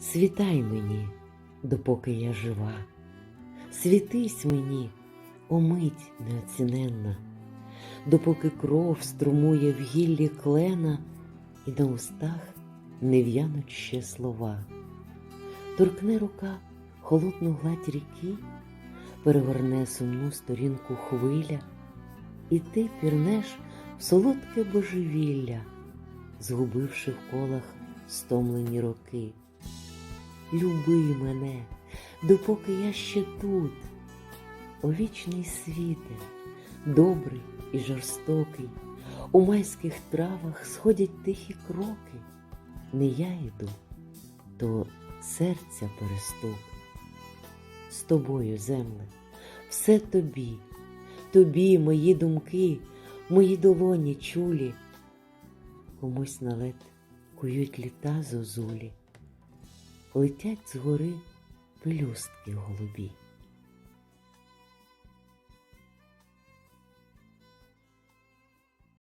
Світай мені, допоки я жива, світись мені, о мить неоціненна, допоки кров струмує в гіллі клена, і на устах не в'януть ще слова. Торкне рука холодну гладь ріки, перегорне сумну сторінку хвиля, і ти пірнеш в солодке божевілля, згубивши в колах стомлені роки. Люби мене, допоки я ще тут, о вічний світе, добрий і жорстокий, у майських травах сходять тихі кроки. Не я йду, то серця перестук. З тобою, земле, все тобі, тобі мої думки, мої долоні чулі, комусь на лед кують літа зозулі, летять згори пелюстки голубі.